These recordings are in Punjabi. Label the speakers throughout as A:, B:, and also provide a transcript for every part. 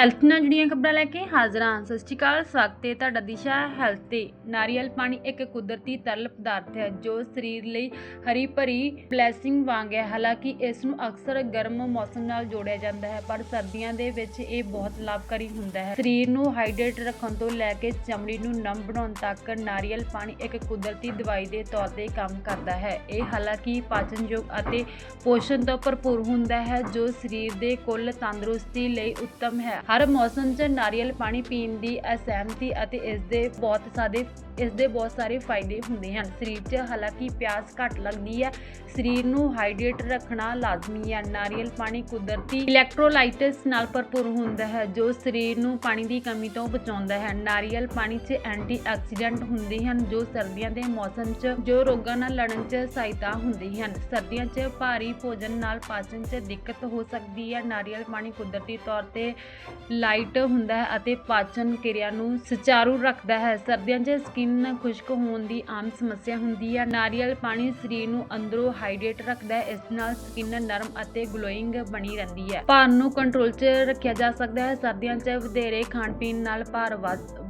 A: ਹੈਲਥ ਨਾਲ ਜੁੜੀਆਂ ਖਬਰਾਂ ਲੈ ਕੇ ਹਾਜ਼ਰ ਹਾਂ। ਸਤਿ ਸ਼੍ਰੀ ਅਕਾਲ, ਸਵਾਗਤ ਹੈ ਤੁਹਾਡਾ ਦਿਸ਼ਾ ਹੈਲਥ ਤੇ। ਨਾਰੀਅਲ ਪਾਣੀ ਇੱਕ ਕੁਦਰਤੀ ਤਰਲ ਪਦਾਰਥ ਹੈ, ਜੋ ਸਰੀਰ ਲਈ ਹਰੀ ਭਰੀ ਬਲੇਸਿੰਗ ਵਾਂਗ ਹੈ। ਹਾਲਾਂਕਿ ਇਸ ਨੂੰ ਅਕਸਰ ਗਰਮ ਮੌਸਮ ਨਾਲ ਜੋੜਿਆ ਜਾਂਦਾ ਹੈ, ਪਰ ਸਰਦੀਆਂ ਦੇ ਵਿੱਚ ਇਹ ਬਹੁਤ ਲਾਭਕਾਰੀ ਹੁੰਦਾ ਹੈ। ਸਰੀਰ ਨੂੰ ਹਾਈਡਰੇਟ ਰੱਖਣ ਤੋਂ ਲੈ ਕੇ ਚਮੜੀ ਨੂੰ ਨਮ ਬਣਾਉਣ ਤੱਕ ਨਾਰੀਅਲ ਪਾਣੀ ਇੱਕ ਕੁਦਰਤੀ ਦਵਾਈ ਦੇ ਤੌਰ ਤੇ ਕੰਮ ਕਰਦਾ ਹੈ। ਇਹ ਹਾਲਾਂਕਿ ਪਾਚਨਯੋਗ ਅਤੇ ਪੋਸ਼ਣ ਤੋਂ ਭਰਪੂਰ ਹੁੰਦਾ ਹੈ, ਜੋ ਸਰੀਰ ਦੇ ਕੁੱਲ ਤੰਦਰੁਸਤੀ ਲਈ ਉੱਤਮ ਹੈ। ਹਰ ਮੌਸਮ 'ਚ ਨਾਰੀਅਲ ਪਾਣੀ ਪੀਣ ਦੀ ਅਸਹਿਮਤੀ ਅਤੇ ਇਸ ਦੇ ਬਹੁਤ ਸਾਰੇ, ਇਸ ਦੇ ਬਹੁਤ ਸਾਰੇ ਫਾਇਦੇ ਹੁੰਦੇ ਹਨ। ਸਰੀਰ 'ਚ ਹਾਲਾਂਕਿ ਪਿਆਸ ਘੱਟ ਲੱਗਦੀ ਹੈ, ਸਰੀਰ ਨੂੰ ਹਾਈਡਰੇਟ ਰੱਖਣਾ ਲਾਜ਼ਮੀ ਹੈ। ਨਾਰੀਅਲ ਪਾਣੀ ਕੁਦਰਤੀ ਇਲੈਕਟ੍ਰੋਲਾਈਟਸ ਨਾਲ ਭਰਪੂਰ ਹੁੰਦਾ ਹੈ, ਜੋ ਸਰੀਰ ਨੂੰ ਪਾਣੀ ਦੀ ਕਮੀ ਤੋਂ ਬਚਾਉਂਦਾ ਹੈ। ਨਾਰੀਅਲ ਪਾਣੀ 'ਚ ਐਂਟੀਆਕਸੀਡੈਂਟ ਹੁੰਦੇ ਹਨ, ਜੋ ਸਰਦੀਆਂ ਦੇ ਮੌਸਮ 'ਚ, ਜੋ ਰੋਗਾਂ ਨਾਲ ਲੜਨ 'ਚ ਸਹਾਇਤਾ ਹੁੰਦੀ ਹਨ। ਸਰਦੀਆਂ 'ਚ ਭਾਰੀ ਭੋਜਨ ਨਾਲ ਪਾਚਨ 'ਚ ਦਿੱਕਤ ਹੋ ਸਕਦੀ ਹੈ। ਨਾਰੀਅਲ ਪਾਣੀ ਕੁਦਰਤੀ ਤੌਰ ਤੇ ਲਾਈਟ ਹੁੰਦਾ ਹੈ ਅਤੇ ਪਾਚਨ ਕਿਰਿਆ ਨੂੰ ਸੁਚਾਰੂ ਰੱਖਦਾ ਹੈ। ਸਰਦੀਆਂ 'ਚ ਸਕਿਨ ਖੁਸ਼ਕ ਹੋਣ ਦੀ ਆਮ ਸਮੱਸਿਆ ਹੁੰਦੀ ਹੈ। ਨਾਰੀਅਲ ਪਾਣੀ ਸਰੀਰ ਨੂੰ ਅੰਦਰੋਂ ਹਾਈਡਰੇਟ ਰੱਖਦਾ ਹੈ, ਇਸ ਨਾਲ ਸਕਿਨ ਨਰਮ ਅਤੇ ਗਲੋਇੰਗ ਬਣੀ ਰਹਿੰਦੀ ਹੈ। ਭਾਰ ਨੂੰ ਕੰਟਰੋਲ 'ਚ ਰੱਖਿਆ ਜਾ ਸਕਦਾ ਹੈ। ਸਰਦੀਆਂ 'ਚ ਵਧੇਰੇ ਖਾਣ ਪੀਣ ਨਾਲ ਭਾਰ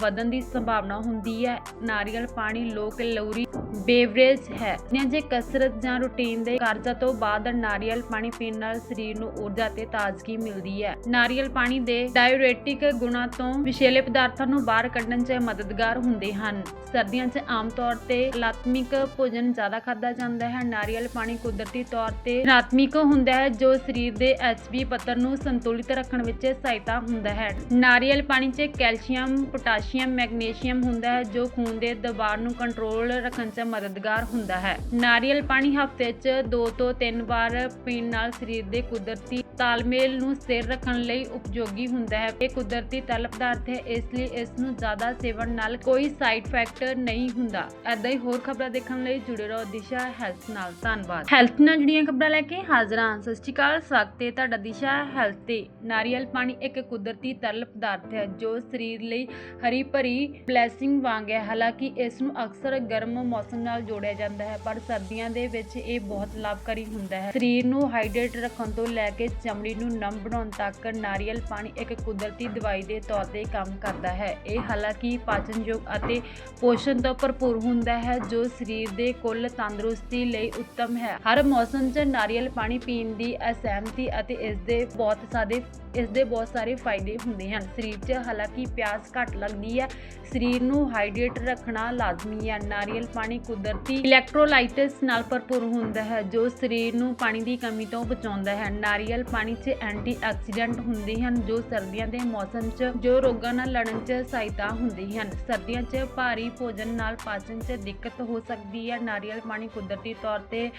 A: ਵਧਣ ਦੀ ਸੰਭਾਵਨਾ ਹੁੰਦੀ ਹੈ। ਨਾਰੀਅਲ ਪਾਣੀ ਲੋਕ ਕੈਲੋਰੀ ਬੇਵਰੇਜ ਹੈ। ਜੇ ਕਸਰਤ ਜਾਂ ਰੁਟੀਨ ਦੇ ਕਾਰਜਾਂ ਤੋਂ ਬਾਅਦ ਨਾਰੀਅਲ ਪਾਣੀ ਪੀਣ ਨਾਲ ਸਰੀਰ ਨੂੰ ਊਰਜਾ ਤੇ ਤਾਜ਼ਗੀ ਮਿਲਦੀ ਹੈ। ਨਾਰੀਅਲ ਪਾਣੀ ਦੇ ਡਾਇਊਰੇਟਿਕ ਗੁਣਾਂ ਤੋਂ ਵਿਸ਼ੇਲੇ ਪਦਾਰਥਾਂ ਨੂੰ ਬਾਹਰ ਕੱਢਣ 'ਚ ਮਦਦਗਾਰ ਹੁੰਦੇ ਹਨ। ਸਰਦੀਆਂ 'ਚ ਆਮ ਤੌਰ ਤੇ ਲਾਤਮਿਕ ਭੋਜਨ ਜ਼ਿਆਦਾ ਖਾਦਾ ਜਾਂਦਾ ਹੈ। ਨਾਰੀਅਲ ਪਾਣੀ ਕੁਦਰਤੀ ਤੌਰ ਤੇ ਰਾਤਮਿਕ ਹੁੰਦਾ ਹੈ, ਜੋ ਸਰੀਰ ਦੇ ਐਚਬੀ ਪੱਧਰ ਨੂੰ ਸੰਤੁਲਿਤ ਰੱਖਣ ਵਿੱਚ ਸਹਾਇਤਾ ਹੁੰਦਾ ਹੈ। ਨਾਰੀਅਲ ਪਾਣੀ 'ਚ ਕੈਲਸ਼ੀਅਮ, ਪੋਟਾਸ਼ੀਅਮ, ਮੈਗਨੀਸ਼ੀਅਮ ਹੁੰਦਾ ਹੈ, ਜੋ ਖੂਨ ਦੇ ਦਬਾਅ ਨੂੰ ਕੰਟਰੋਲ ਰੱਖਣ 'ਚ ਮਦਦਗਾਰ ਹੁੰਦਾ ਹੈ। ਨਾਰੀਅਲ ਪਾਣੀ ਹਫ਼ਤੇ 'ਚ 2 ਤੋਂ 3 ਵਾਰ ਪੀਣ ਨਾਲ ਸਰੀਰ ਦੇ ਕੁਦਰਤੀ ਤਾਲਮੇਲ ਨੂੰ ਸਥਿਰ ਰੱਖਣ ਲਈ ਉਪਯੋਗੀ ਹੁੰਦਾ ਹੈ। ਇਹ ਕੁਦਰਤੀ ਤਰਲ ਪਦਾਰਥ ਹੈ, ਇਸ ਲਈ ਇਸ ਨੂੰ ਜ਼ਿਆਦਾ ਸੇਵਨ ਨਾਲ ਕੋਈ ਸਾਈਡ ਇਫੈਕਟ ਨਹੀਂ ਹੁੰਦਾ। ਐਦਾਂ ਹੀ ਹੋਰ ਖਬਰਾਂ ਦੇਖਣ ਲਈ ਜੁੜੇ ਰਹੋ ਦਿਸ਼ਾ ਹੈਲਥ ਨਾਲ। ਧੰਨਵਾਦ। ਹੈਲਥ ਨਾਲ ਜੁੜੀਆਂ ਖਬਰਾਂ ਲੈ ਕੇ ਹਾਜ਼ਰ ਹਾਂ। ਸਤਿ ਸ਼੍ਰੀ ਅਕਾਲ। ਸਵਾਗਤ ਹੈ ਤੁਹਾਡਾ ਦਿਸ਼ਾ ਹੈਲਥ ਤੇ। ਨਾਰੀਅਲ ਪਾਣੀ ਇੱਕ ਕੁਦਰਤੀ ਤਰਲ ਪਦਾਰਥ ਹੈ, ਜੋ ਸਰੀਰ ਲਈ ਹਰੀ ਭਰੀ ਬਲੇਸਿੰਗ ਵਾਂਗ ਹੈ। ਹਾਲਾਂਕਿ ਇਸ ਨੂੰ ਅਕਸਰ ਗਰਮ ਮੌਸਮ ਨਾਲ ਜੋੜਿਆ ਜਾਂਦਾ ਹੈ, ਪਰ ਸਰਦੀਆਂ ਦੇ ਵਿੱਚ ਇਹ ਬਹੁਤ ਲਾਭਕਾਰੀ ਹੁੰਦਾ ਹੈ। ਸਰੀਰ ਨੂੰ ਹਾਈਡਰੇਟ ਰੱਖਣ ਤੋਂ ਲੈ ਕੇ ਚਮੜੀ ਨੂੰ ਨਮ ਬਣਾਉਣ ਤੱਕ ਨਾਰੀਅਲ ਪਾਣੀ ਇੱਕ ਕੁਦਰਤੀ ਦਵਾਈ ਦੇ ਤੌਰ ਤੇ ਕੰਮ ਕਰਦਾ ਹੈ। ਇਹ ਹਾਲਾਂਕਿ ਪਾਚਨਯੋਗ ਅਤੇ ਪੋਸ਼ਣ ਤੋਂ ਭਰਪੂਰ ਹੁੰਦਾ ਹੈ, ਜੋ ਸਰੀਰ ਦੇ ਕੁੱਲ ਤੰਦਰੁਸਤੀ ਲਈ ਉੱਤਮ ਹੈ। ਹਰ ਮੌਸਮ 'ਚ ਨਾਰੀਅਲ ਪਾਣੀ ਪੀਣ ਦੀ ਅਸਹਿਮਤੀ ਅਤੇ ਇਸ ਦੇ ਬਹੁਤ ਸਾਰੇ, ਇਸ ਦੇ ਬਹੁਤ ਸਾਰੇ ਫਾਇਦੇ ਹੁੰਦੇ ਹਨ। ਸਰੀਰ 'ਚ ਹਾਲਾਂਕਿ ਪਿਆਸ ਘੱਟ ਲੱਗਦੀ ਹੈ, ਸਰੀਰ ਨੂੰ ਹਾਈਡਰੇਟ ਰੱਖਣਾ ਲਾਜ਼ਮੀ ਹੈ। ਨਾਰੀਅਲ ਪਾਣੀ ਕੁਦਰਤੀ ਇਲੈਕਟ੍ਰੋਲਾਈਟਸ ਨਾਲ ਭਰਪੂਰ ਹੁੰਦਾ ਹੈ, ਜੋ ਸਰੀਰ ਨੂੰ ਪਾਣੀ ਦੀ ਕਮੀ ਤੋਂ ਬਚਾਉਂਦਾ ਹੈ। ਨਾਰੀਅਲ ਪਾਣੀ 'ਚ ਐਂਟੀ ਆਕਸੀਡੈਂਟ ਹੁੰਦੇ ਹਨ, ਜੋ ਸਰਦੀਆਂ ਦੇ ਮੌਸਮ 'ਚ, ਜੋ ਰੋਗਾਂ ਨਾਲ ਲੜਨ 'ਚ ਸਹਾਇਤਾ ਹੁੰਦੀ ਹਨ। ਸਰਦੀਆਂ 'ਚ ਭਾਰੀ ਭੋਜਨ ਨਾਲ ਪਾਚਨ 'ਚ ਦਿੱਕਤ ਹੋ ਸਕਦੀ ਹੈ। ਨਾਰੀਅਲ ਪਾਣੀ ਕੁਦਰਤੀ ਤੌਰ ਤੇ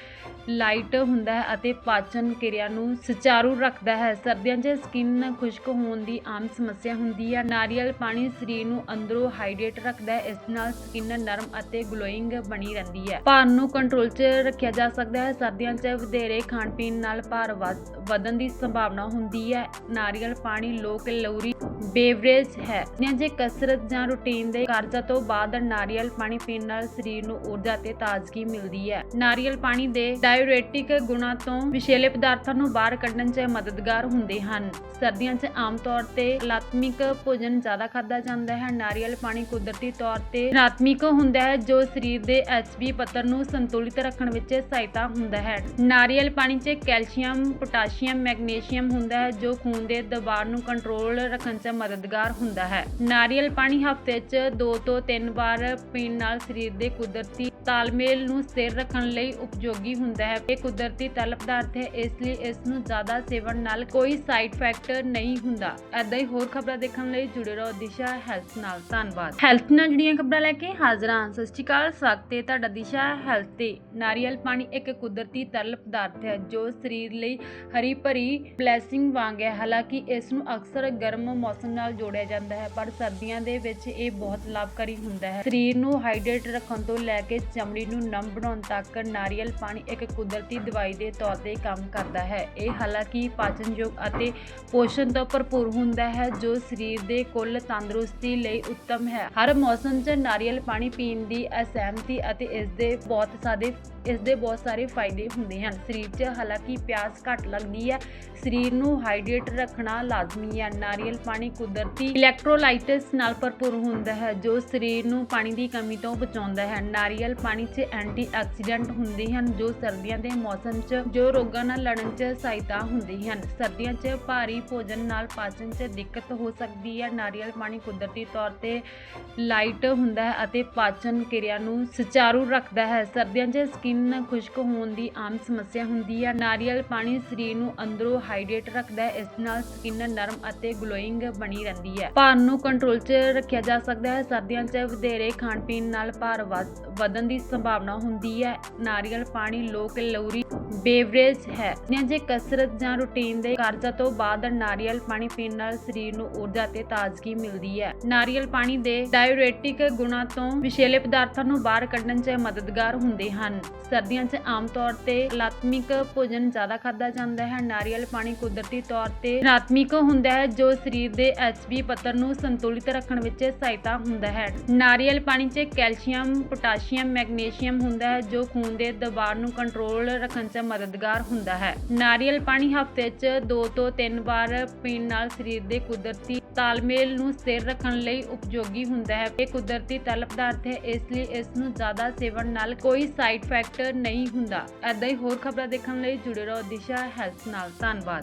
A: ਲਾਈਟ ਹੁੰਦਾ ਹੈ ਅਤੇ ਪਾਚਨ ਕਿਰਿਆ ਨੂੰ ਸੁਚਾਰੂ ਰੱਖਦਾ ਹੈ। ਸਰਦੀਆਂ 'ਚ ਸਕਿਨ ਖੁਸ਼ਕ ਹੋਣ ਦੀ ਆਮ ਸਮੱਸਿਆ ਹੁੰਦੀ ਹੈ। ਨਾਰੀਅਲ ਪਾਣੀ ਸਰੀਰ ਨੂੰ ਅੰਦਰੋਂ ਹਾਈਡਰੇਟ ਰੱਖਦਾ ਹੈ, ਇਸ ਨਾਲ ਸਕਿਨ ਨਰਮ ਅਤੇ ਗਲੋਇੰਗ ਬਣੀ ਰਹਿੰਦੀ ਹੈ। ਭਾਰ ਨੂੰ ਕੰਟਰੋਲ 'ਚ ਰੱਖਿਆ ਜਾ ਸਕਦਾ ਹੈ। ਸਰਦੀਆਂ 'ਚ ਵਧੇਰੇ ਖਾਣ ਪੀਣ ਨਾਲ ਭਾਰ ਵਧ- ਵਧਣ ਦੀ ਸੰਭਾਵਨਾ ਹੁੰਦੀ ਹੈ। ਨਾਰੀਅਲ, ਪਾਣੀ ਲੋ ਕੈਲੋਰੀ ਬੇਵਰੇਜ ਹੈ। ਜੇ ਕਸਰਤ ਜਾਂ ਰੁਟੀਨ ਦੇ ਕਾਰਜਾਂ ਤੋਂ ਬਾਅਦ ਨਾਰੀਅਲ ਪਾਣੀ ਪੀਣ ਨਾਲ ਸਰੀਰ ਨੂੰ ਊਰਜਾ ਤੇ ਤਾਜ਼ਗੀ ਮਿਲਦੀ ਹੈ। ਨਾਰੀਅਲ ਪਾਣੀ ਦੇ ਡਾਇਊਰੇਟਿਕ ਗੁਣਾਂ ਤੋਂ ਵਿਸ਼ੇਲੇ ਪਦਾਰਥਾਂ ਨੂੰ ਬਾਹਰ ਕੱਢਣ 'ਚ ਮਦਦਗਾਰ ਹੁੰਦੇ ਹਨ। ਸਰਦੀਆਂ 'ਚ ਆਮ ਤੌਰ ਤੇ ਲਾਤਮਿਕ ਭੋਜਨ ਜ਼ਿਆਦਾ ਖਾਦਾ ਜਾਂਦਾ ਹੈ। ਨਾਰੀਅਲ ਪਾਣੀ ਕੁਦਰਤੀ ਤੌਰ ਤੇ ਰਾਤਮਿਕ ਹੁੰਦਾ ਹੈ, ਜੋ ਸਰੀਰ ਦੇ ਐਚਬੀ ਪੱਧਰ ਨੂੰ ਸੰਤੁਲਿਤ ਰੱਖਣ ਵਿੱਚ ਸਹਾਇਤਾ ਹੁੰਦਾ ਹੈ। ਨਾਰੀਅਲ ਪਾਣੀ 'ਚ ਕੈਲਸ਼ੀਅਮ, ਪੋਟਾਸ਼ੀਅਮ ਮੈਗਨੀਸ਼ੀਅਮ ਹੁੰਦਾ ਹੈ, ਜੋ ਖੂਨ ਦੇ ਦਬਾਅ ਨੂੰ ਕੰਟਰੋਲ ਰੱਖਣ 'ਚ ਮਦਦਗਾਰ ਹੁੰਦਾ ਹੈ। ਨਾਰੀਅਲ ਪਾਣੀ ਹਫ਼ਤੇ 'ਚ 2 ਤੋਂ 3 ਵਾਰ ਪੀਣ ਨਾਲ ਸਰੀਰ ਦੇ ਕੁਦਰਤੀ ਤਾਲਮੇਲ ਨੂੰ ਸਥਿਰ ਰੱਖਣ ਲਈ ਉਪਯੋਗੀ ਹੁੰਦਾ ਹੈ। ਇਹ ਕੁਦਰਤੀ ਤਰਲ ਪਦਾਰਥ ਹੈ, ਇਸ ਲਈ ਇਸ ਨੂੰ ਜ਼ਿਆਦਾ ਸੇਵਨ ਨਾਲ ਕੋਈ ਸਾਈਡ ਇਫੈਕਟ ਨਹੀਂ ਹੁੰਦਾ। ਐਦਾਂ ਹੀ ਹੋਰ ਖਬਰਾਂ ਦੇਖਣ ਲਈ ਜੁੜੇ ਰਹੋ ਦਿਸ਼ਾ ਹੈਲਥ ਨਾਲ। ਧੰਨਵਾਦ। ਹੈਲਥ ਨਾਲ ਜੁੜੀਆਂ ਖਬਰਾਂ ਲੈ ਕੇ ਹਾਜ਼ਰ ਹਾਂ। ਸਤਿ ਸ਼੍ਰੀ ਅਕਾਲ, ਸਵਾਗਤ ਹੈ ਤੁਹਾਡਾ ਦਿਸ਼ਾ ਹੈਲਥ ਤੇ। ਨਾਰੀਅਲ ਪਾਣੀ ਇੱਕ ਕੁਦਰਤੀ ਤਰਲ ਪਦਾਰਥ ਹੈ, ਜੋ ਸਰੀਰ ਲਈ ਹਰੀ ਭਰੀ ਬਲੇਸਿੰਗ ਵਾਂਗ ਹੈ। ਹਾਲਾਂਕਿ ਇਸ ਨੂੰ ਅਕਸਰ ਗਰਮ ਮੌਸਮ ਨਾਲ ਜੋੜਿਆ ਜਾਂਦਾ ਹੈ, ਪਰ ਸਰਦੀਆਂ ਦੇ ਵਿੱਚ ਇਹ ਬਹੁਤ ਲਾਭਕਾਰੀ ਹੁੰਦਾ ਹੈ। ਸਰੀਰ ਨੂੰ ਹਾਈਡਰੇਟ ਰੱਖਣ ਤੋਂ ਲੈ ਕੇ ਚਮੜੀ ਨੂੰ ਨਮ ਬਣਾਉਣ ਤੱਕ ਨਾਰੀਅਲ ਪਾਣੀ ਇੱਕ ਕੁਦਰਤੀ ਦਵਾਈ ਦੇ ਤੌਰ ਤੇ ਕੰਮ ਕਰਦਾ ਹੈ। ਇਹ ਹਾਲਾਂਕਿ ਪਾਚਨਯੋਗ ਅਤੇ ਪੋਸ਼ਣ ਤੋਂ ਭਰਪੂਰ ਹੁੰਦਾ ਹੈ, ਜੋ ਸਰੀਰ ਦੇ ਕੁੱਲ ਤੰਦਰੁਸਤੀ ਲਈ ਉੱਤਮ ਹੈ। ਹਰ ਮੌਸਮ 'ਚ ਨਾਰੀਅਲ ਪਾਣੀ ਪੀਣ ਦੀ ਅਸਹਿਮਤੀ ਅਤੇ ਇਸ ਦੇ ਬਹੁਤ ਸਾਰੇ, ਇਸ ਦੇ ਬਹੁਤ ਸਾਰੇ ਫਾਇਦੇ ਹੁੰਦੇ ਹਨ। ਸਰੀਰ 'ਚ ਹਾਲਾਂਕਿ ਪਿਆਸ ਘੱਟ ਲੱਗਦੀ ਹੈ, ਸਰੀਰ ਨੂੰ ਹਾਈਡਰੇਟ ਰੱਖਣਾ ਲਾਜ਼ਮੀ ਹੈ। ਨਾਰੀਅਲ ਪਾਣੀ ਕੁਦਰਤੀ ਇਲੈਕਟ੍ਰੋਲਾਈਟਸ ਨਾਲ ਭਰਪੂਰ ਹੁੰਦਾ ਹੈ, ਜੋ ਸਰੀਰ ਨੂੰ ਪਾਣੀ ਦੀ ਕਮੀ ਤੋਂ ਬਚਾਉਂਦਾ ਹੈ। ਨਾਰੀਅਲ ਪਾਣੀ 'ਚ ਐਂਟੀ ਆਕਸੀਡੈਂਟ ਹੁੰਦੇ ਹਨ, ਜੋ ਸਰਦੀਆਂ ਦੇ ਮੌਸਮ 'ਚ, ਜੋ ਰੋਗਾਂ ਨਾਲ ਲੜਨ 'ਚ ਸਹਾਇਤਾ ਹੁੰਦੀ ਹਨ। ਸਰਦੀਆਂ 'ਚ ਭਾਰੀ ਭੋਜਨ ਨਾਲ ਪਾਚਨ 'ਚ ਦਿੱਕਤ ਹੋ ਸਕਦੀ ਹੈ। ਨਾਰੀਅਲ ਪਾਣੀ ਕੁਦਰਤੀ ਤੌਰ ਤੇ ਲਾਈਟ ਹੁੰਦਾ ਹੈ ਅਤੇ ਪਾਚਨ ਕਿਰਿਆ ਨੂੰ ਸੁਚਾਰੂ ਰੱਖਦਾ ਹੈ। ਸਰਦੀਆਂ 'ਚ ਸਕਿਨ ਖੁਸ਼ਕ ਹੋਣ ਦੀ ਆਮ ਸਮੱਸਿਆ ਹੁੰਦੀ ਹੈ। ਨਾਰੀਅਲ ਪਾਣੀ ਸਰੀਰ ਨੂੰ ਅੰਦਰੋਂ ਹਾਈਡਰੇਟ ਰੱਖਦਾ ਹੈ, ਇਸ ਨਾਲ ਸਕਿਨ ਨਰਮ ਅਤੇ ਗਲੋਇੰਗ ਬਣੀ ਰਹਿੰਦੀ ਹੈ। ਭਾਰ ਨੂੰ ਕੰਟਰੋਲ 'ਚ ਰੱਖਿਆ ਜਾ ਸਕਦਾ ਹੈ। ਸਰਦੀਆਂ 'ਚ ਵਧੇਰੇ ਖਾਣ ਪੀਣ ਨਾਲ ਭਾਰ ਵਧਣ ਦੀ ਸੰਭਾਵਨਾ ਹੁੰਦੀ ਹੈ। ਨਾਰੀਅਲ, ਪਾਣੀ ਲੋ ਕੈਲੋਰੀ ਬੇਵਰੇਜ ਹੈ। ਜੇ ਕਸਰਤ ਜਾਂ ਰੁਟੀਨ ਦੇ ਕਾਰਜਾਂ ਤੋਂ ਬਾਅਦ ਨਾਰੀਅਲ ਪਾਣੀ ਪੀਣ ਨਾਲ ਸਰੀਰ ਨੂੰ ਊਰਜਾ ਤੇ ਤਾਜ਼ਗੀ ਮਿਲਦੀ ਹੈ। ਨਾਰੀਅਲ ਪਾਣੀ ਦੇ ਡਾਇਊਰੇਟਿਕ ਗੁਣਾਂ ਤੋਂ ਵਿਸ਼ੇਲੇ ਪਦਾਰਥਾਂ ਨੂੰ ਬਾਹਰ ਕੱਢਣ 'ਚ ਮਦਦਗਾਰ ਹੁੰਦੇ ਹਨ। ਸਰਦੀਆਂ 'ਚ ਆਮ ਤੌਰ ਤੇ ਲਾਤਮਿਕ ਭੋਜਨ ਜ਼ਿਆਦਾ ਖਾਦਾ ਜਾਂਦਾ ਹੈ। ਨਾਰੀਅਲ ਪਾਣੀ ਕੁਦਰਤੀ ਤੌਰ ਤੇ ਰਾਤਮਿਕ ਹੁੰਦਾ ਹੈ, ਜੋ ਸਰੀਰ ਦੇ ਐਚਬੀ ਪੱਧਰ ਨੂੰ ਸੰਤੁਲਿਤ ਰੱਖਣ ਵਿੱਚ ਸਹਾਇਤਾ ਹੁੰਦਾ ਹੈ। ਨਾਰੀਅਲ ਪਾਣੀ 'ਚ ਕੈਲਸ਼ੀਅਮ, ਪੋਟਾਸ਼ੀਅਮ ਮੈਗਨੀਸ਼ੀਅਮ ਹੁੰਦਾ ਹੈ, ਜੋ ਖੂਨ ਦੇ ਦਬਾਅ ਨੂੰ ਕੰਟਰੋਲ ਰੱਖਣ 'ਚ ਮਦਦਗਾਰ ਹੁੰਦਾ ਹੈ। ਨਾਰੀਅਲ ਪਾਣੀ ਹਫ਼ਤੇ 'ਚ 2 ਤੋਂ 3 ਵਾਰ ਪੀਣ ਨਾਲ ਸਰੀਰ ਦੇ ਕੁਦਰਤੀ ਤਾਲਮੇਲ ਨੂੰ ਸਥਿਰ ਰੱਖਣ ਲਈ ਉਪਯੋਗੀ ਹੁੰਦਾ ਹੈ। ਇਹ ਕੁਦਰਤੀ ਤਰਲ ਪਦਾਰਥ ਹੈ, ਇਸ ਲਈ ਇਸ ਨੂੰ ਜ਼ਿਆਦਾ ਸੇਵਨ ਨਾਲ ਕੋਈ ਸਾਈਡ ਇਫੈਕਟ ਨਹੀਂ ਹੁੰਦਾ। ਐਦਾਂ ਹੀ ਹੋਰ ਖਬਰਾਂ ਦੇਖਣ ਲਈ ਜੁੜੇ ਰਹੋ ਦਿਸ਼ਾ ਹੈਲਥ ਨਾਲ। ਧੰਨਵਾਦ।